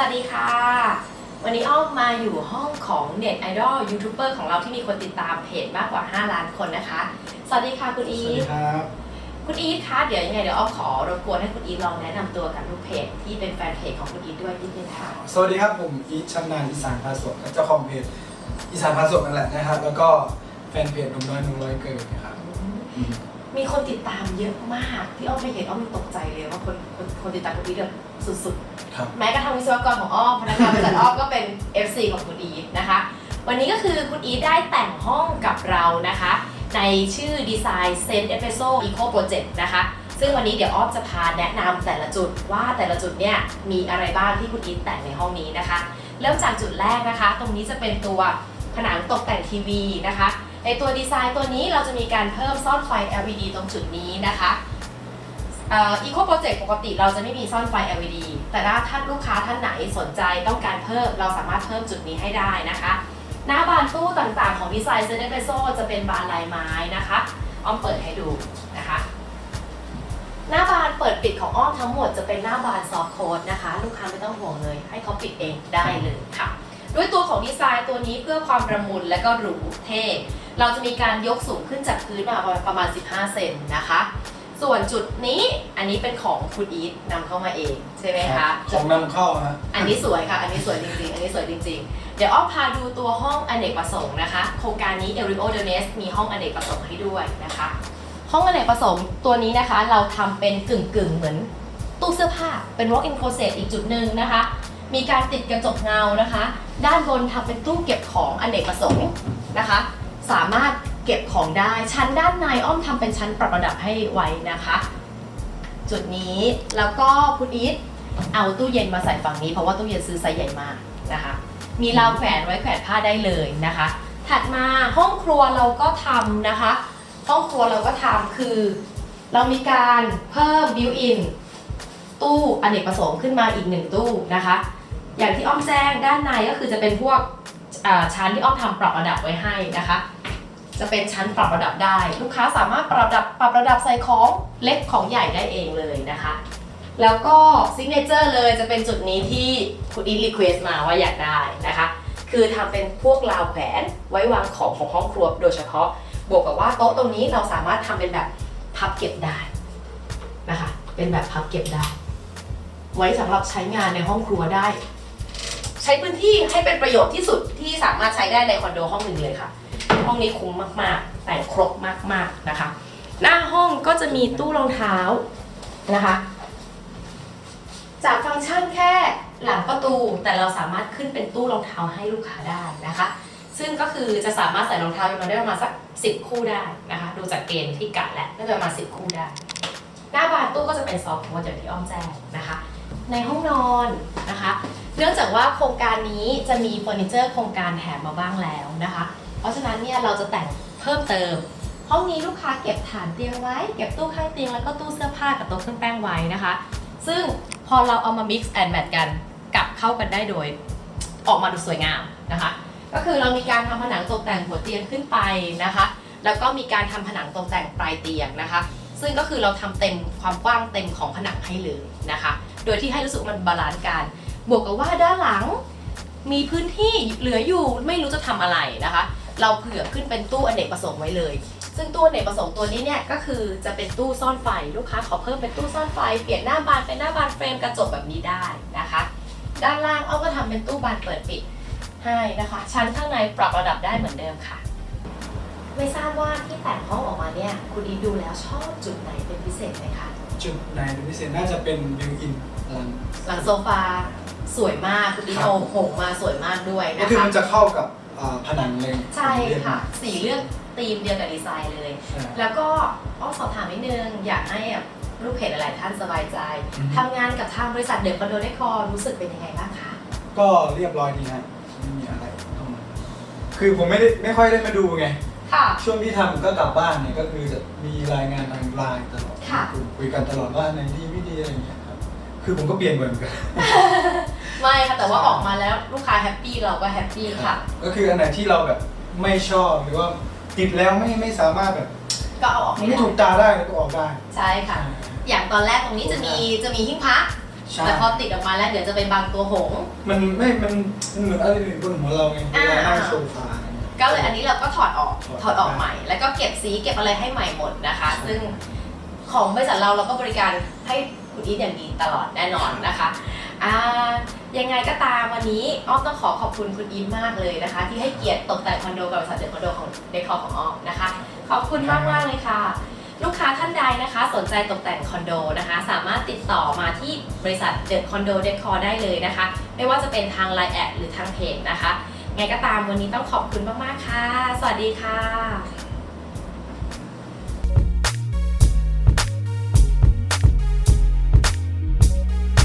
สวัสดีค่ะ วันนี้อ้อมมาอยู่ห้องของเน็ตไอดอลยูทูบเบอร์ของเราที่มีคนติดตามเพจมากกว่า 5 ล้านคนนะคะ สวัสดีค่ะคุณสอีวัสดีทครับ คุณอีทคะเดี๋ยวยังไงเดี๋ยวอ้อมขอรบกวนให้คุณอีทลองแนะนำตัวกับลูกเพจที่เป็นแฟนเพจของคุณอีทด้วยนิดนึงค่ะ สวัสดีครับผมอีทชำนาญอีสานพาสวเจ้าของเพจอีสานพาสวนั่นแหละนะครับ แล้วก็แฟนเพจหนุ่มน้อยหนุ่มร้อยเกิดนะครับอื มมีคนติดตามเยอะมาก ที่อ้อมไปเห็นอ้อมตกใจเลยว่าคนคนคนติดตามคุณอีทแบบสุดๆครับแม้กระทั่งวิศวกรของอ้อมพนักงานบริษัทอ้อมก็เป็น FC ของคุณอีทนะคะ วันนี้ก็คือคุณอีทได้แต่งห้องกับเรานะคะ ในชื่อดีไซน์เซนเอ p เ s โซอีโคโปรเจกต์นะคะ ซึ่งวันนี้เดี๋ยวอ้อมจะพาแนะนำแต่ละจุดว่าแต่ละจุดเนี่ยมีอะไรบ้างที่คุณอีทแต่งในห้องนี้นะคะ เริ่มจากจุดแรกนะคะ ตรงนี้จะเป็นตัวผนังตกแต่งทีวีนะคะ ในตัวดีไซน์ตัวนี้เราจะมีการเพิ่มซ่อนไฟ LED ตรงจุดนี้นะคะอีโคโปรเจกต์ปกติเราจะไม่มีซ่อนไฟ LED แต่ถ้าท่านลูกค้าท่านไหนสนใจต้องการเพิ่ม เราสามารถเพิ่มจุดนี้ให้ได้นะคะ หน้าบานตู้ต่างๆของดีไซน์เซนเ p เ s โซจะเป็นบานลายไม้นะคะอ้อมเปิดให้ดูนะคะ หน้าบานเปิดปิดของอ้อมทั้งหมดจะเป็นหน้าบานซอฟโค้ดนะคะ ลูกค้าไม่ต้องห่วงเลย ให้เขาปิดเองได้เลยค่ะ ด้วยตัวของดีไซน์ตัวนี้เพื่อความประมุนและก็หรูเท่ เราจะมีการยกสูงขึ้นจากพื้นมาประมาณ 15 เซนนะคะ ส่วนจุดนี้อันนี้เป็นของคุณอีทนำเข้ามาเองใช่ไหมคะของนำเข้าฮะอันนี้สวยค่ะ อันนี้สวยจริงๆ อันนี้สวยจริงๆ เดี๋ยวอ้อมพาดูตัวห้องอเนกประสงค์นะคะ โครงการนี้ e r i o d e n e s มีห้องอเนกประสงค์ให้ด้วยนะคะ ห้องอเนกประสงค์ตัวนี้นะคะ เราทำเป็นกึ่งๆ เหมือนตู้เสื้อผ้าเป็น walk in closet อีกจุดหนึ่งนะคะ มีการติดกระจกเงานะคะ ด้านบนทำเป็นตู้เก็บของอเนกประสงค์นะคะ สามารถเก็บของได้ชั้นด้านในอ้อมทำเป็นชั้นปรับระดับให้ไว้นะคะ จุดนี้แล้วก็คุณอีทเอาตู้เย็นมาใส่ฝั่งนี้เพราะว่าตู้เย็นซื้อไซส์ใหญ่มากนะคะ มีราวแขวนไว้แขวนผ้าได้เลยนะคะ ถัดมาห้องครัวเราก็ทำนะคะ ห้องครัวเราก็ทำคือ เรามีการเพิ่มบิวอินตู้อเนกประสงค์ขึ้นมาอีกหนึ่งตู้นะคะ อย่างที่อ้อมแจ้งด้านในก็คือจะเป็นพวกชั้นที่อ้อมทำปรับระดับไว้ให้นะคะ จะเป็นชั้นปรับระดับได้ ลูกค้าสามารถปรับระดับปรับระดับใส่ของเล็กของใหญ่ได้เองเลยนะคะ แล้วก็ซิกเนเจอร์เลยจะเป็นจุดนี้ที่คุณอีรีเควสมาว่าอยากได้นะคะ คือทำเป็นพวกราวแขวนไว้วางของของห้องครัวโดยเฉพาะ บวกกับว่าโต๊ะตรงนี้เราสามารถทำเป็นแบบพับเก็บได้นะคะ เป็นแบบพับเก็บได้ ไว้สำหรับใช้งานในห้องครัวได้ ใช้พื้นที่ให้เป็นประโยชน์ที่สุดที่สามารถใช้ได้ในคอนโดห้องหนึ่งเลยค่ะ ห้องนี้คุ้มมากๆ แต่งครบมากๆนะคะ หน้าห้องก็จะมีตู้รองเท้านะคะ จากฟังก์ชันแค่หลังประตูแต่เราสามารถขึ้นเป็นตู้รองเท้าให้ลูกค้าได้นะคะ ซึ่งก็คือจะสามารถใส่รองเท้าประมาได้ประมาณสัก10คู่ได้นะคะ ดูจากเกณฑ์ที่กัดแล้วน่าจะประมาณ10คู่ได้ หน้าบานตู้ก็จะเป็นซอฟต์โค้ดอย่างที่อ้อมแจ้งนะคะ ในห้องนอนนะคะ เนื่องจากว่าโครงการนี้จะมีเฟอร์นิเจอร์โครงการแถมมาบ้างแล้วนะคะ เพราะฉะนั้นเนี่ยเราจะแต่งเพิ่มเติม ห้องนี้ลูกค้าเก็บฐานเตียงไว้ เก็บตู้ข้างเตียงแล้วก็ตู้เสื้อผ้ากับโต๊ะเครื่องแป้งไว้นะคะ ซึ่งพอเราเอามา mix and match กันกลับเข้ากันได้โดยออกมาดูสวยงามนะคะ ก็คือเรามีการทำผนังตกแต่งหัวเตียงขึ้นไปนะคะ แล้วก็มีการทำผนังตกแต่งปลายเตียงนะคะ ซึ่งก็คือเราทำเต็มความกว้างเต็มของผนังให้เลยนะคะ โดยที่ให้รู้สึกมันบาลานซ์กัน บวกกับว่าด้านหลังมีพื้นที่เหลืออยู่ไม่รู้จะทำอะไรนะคะ เราเผื่อขึ้นเป็นตู้อเนกประสงค์ไว้เลย ซึ่งตู้อเนกประสงค์ตัวนี้เนี่ยก็คือจะเป็นตู้ซ่อนไฟลูกค้าขอเพิ่มเป็นตู้ซ่อนไฟ เปลี่ยนหน้าบานเป็นหน้าบานเฟรมกระจกแบบนี้ได้นะคะ ด้านล่างเอาก็ทำเป็นตู้บานเปิดปิดให้นะคะ ชั้นข้างในปรับระดับได้เหมือนเดิมค่ะ ไม่ทราบว่าที่แต่งห้องออกมาเนี่ยคุณอีฟดูแล้วชอบจุดไหนเป็นพิเศษไหมคะจุดไหนเป็นพิเศษน่าจะเป็นบิวอินหลังหลังโซฟาสวยมากคุณอีฟครับเอาหงมาสวยมากด้วยก็นะคือคะมันจะเข้ากับ อ่าผนังเลยใช่ค่ะ สีเลือกธีมเดียวกับดีไซน์เลย ใช่ แล้วก็อ้อมสอบถามนิดนึง อยากให้แบบลูกเพจหลายๆท่านสบายใจอืม ทำงานกับทางบริษัทเดอะคอนโดเดคอรู้สึกเป็นยังไงบ้างคะก็เรียบร้อยดีฮะไม่มีอะไรต้องมาคือผมไม่ได้ไม่ค่อยได้มาดูไง ค่ะ ช่วงที่ทำก็กลับบ้านเนี่ยก็คือจะมีรายงานทางไลน์ตลอดค่ะ คุยคุยกันตลอดว่าในดีไม่ดีอะไรอย่างเงี้ย ครับคือผมก็เปลี่ยนเหมือนกัน ไม่ค่ะแต่ว่าออกมาแล้วลูกค้าแฮปปี้เราก็แฮปปี้ค่ะ ก็คืออันไหนที่เราแบบไม่ชอบหรือว่าติดแล้วไม่ไม่สามารถแบบก็เอาออกมันไม่ไม่ได้ถูกตาได้ก็ออกได้ ใช่ค่ะ อย่างตอนแรกตรงนี้จะมีจะมีหิ้งพระใช่ แต่พอติดออกมาแล้วเดี๋ยวจะเป็นบางตัวหงส์มันไม่มันมันเหมือนอะไรบนหัวเราไงเวลานั่งอ่าโซฟา ก็เลยอันนี้เราก็ถอดออกถอดถอดออกใหม่ แล้วก็เก็บสีเก็บอะไรให้ใหม่หมดนะคะ ซึ่ง ของบริษัทเราเราก็บริการให้คุณอีทอย่างดีตลอดแน่นอนนะคะอ่ายังไงก็ตามวันนี้อ้อมต้องขอขอบคุณคุณอีทมากเลยนะคะ ที่ให้เกียรติตกแต่งคอนโดกับบริษัทเดคอนโดของเดคอของอ้อมนะคะ ขอบคุณมากมากเลยค่ะลูกค้าท่านใดนะคะ สนใจตกแต่งคอนโดนะคะ สามารถติดต่อมาที่บริษัทเดอะคอนโดเดคอได้เลยนะคะ ไม่ว่าจะเป็นทาง Line แอดหรือทางเพจนะคะ ไงก็ตามวันนี้ต้องขอบคุณมาก ๆ ค่ะ สวัสดีค่ะ